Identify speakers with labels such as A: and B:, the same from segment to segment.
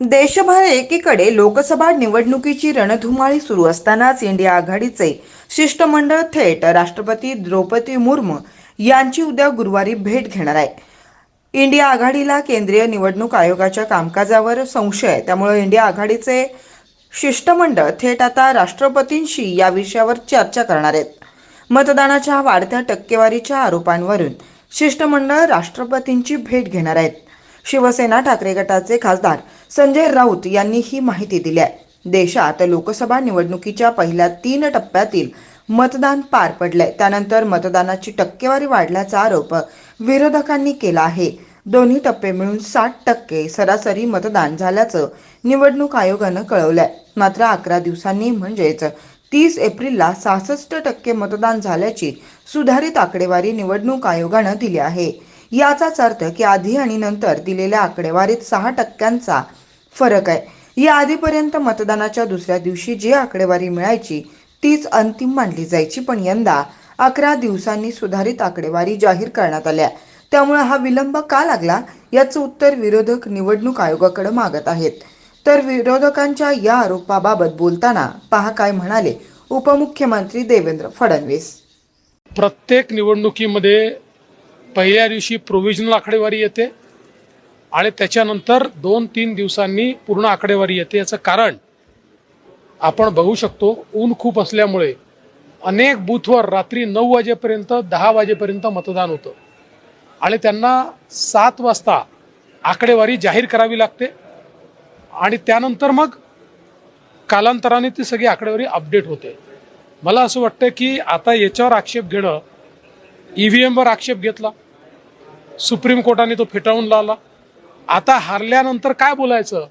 A: देशभर एकीकडे लोकसभा निवडणुकीची रणधुमाळी सुरू असतानाच इंडिया आघाडीचे शिष्टमंडळ थेट राष्ट्रपती द्रौपदी मुर्मू यांची उद्या गुरुवारी भेट घेणार आहे. इंडिया आघाडीला केंद्रीय निवडणूक आयोगाच्या कामकाजावर संशय आहे. त्यामुळे इंडिया आघाडीचे शिष्टमंडळ थेट आता राष्ट्रपतींशी या विषयावर चर्चा करणार आहेत. मतदानाच्या वाढत्या टक्केवारीच्या आरोपांवरून शिष्टमंडळ राष्ट्रपतींची भेट घेणार आहेत. शिवसेना ठाकरे गटाचे खासदार संजय राऊत यांनी ही माहिती दिली आहे. देशात लोकसभा निवडणुकीच्या पहिल्या तीन टप्प्यातील मतदान पार पडलंय. त्यानंतर मतदानाची टक्केवारी वाढल्याचा आरोप विरोधकांनी केला आहे. दोन्ही टप्पे मिळून साठ टक्के सरासरी मतदान झाल्याचं निवडणूक आयोगानं कळवलंय. मात्र अकरा दिवसांनी म्हणजेच तीस एप्रिलला सहासष्ट टक्के मतदान झाल्याची सुधारित आकडेवारी निवडणूक आयोगानं दिली आहे. याचाच अर्थ की आधी आणि नंतर दिलेल्या आकडेवारीत सहा टक्क्यांचा फरक आहे. या आधीपर्यंत मतदानाच्या दुसऱ्या दिवशी जी आकडेवारी मिळायची तीच अंतिम मानली जायची. पण यंदा अकरा दिवसांनी सुधारित आकडेवारी जाहीर करण्यात आल्या. त्यामुळे हा विलंब का लागला याचं उत्तर विरोधक निवडणूक आयोगाकडे मागत आहेत. तर विरोधकांच्या या आरोपाबाबत बोलताना पहा काय म्हणाले उपमुख्यमंत्री देवेंद्र फडणवीस.
B: प्रत्येक निवडणुकीमध्ये पहिल्या दिवशी प्रोव्हिजनल आकडेवारी येते आणि त्याच्यानंतर दोन तीन दिवसांनी पूर्ण आकडेवारी येते. याचं कारण आपण बघू शकतो ऊन खूप असल्यामुळे अनेक बूथवर रात्री नऊ वाजेपर्यंत दहा वाजेपर्यंत मतदान होतं. आणि त्यांना सात वाजता आकडेवारी जाहीर करावी लागते. आणि त्यानंतर मग कालांतराने ती सगळी आकडेवारी अपडेट होते. मला असं वाटतं की आता याच्यावर आक्षेप घेणं ईव्हीएमवर आक्षेप घेतला. सुप्रीम कोर्टाने तो फेटाळून लावला. आता हारल्यानंतर काय बोलायचं?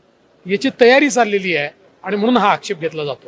B: याची तयारी चाललेली आहे आणि म्हणून हा आक्षेप घेतला जातो.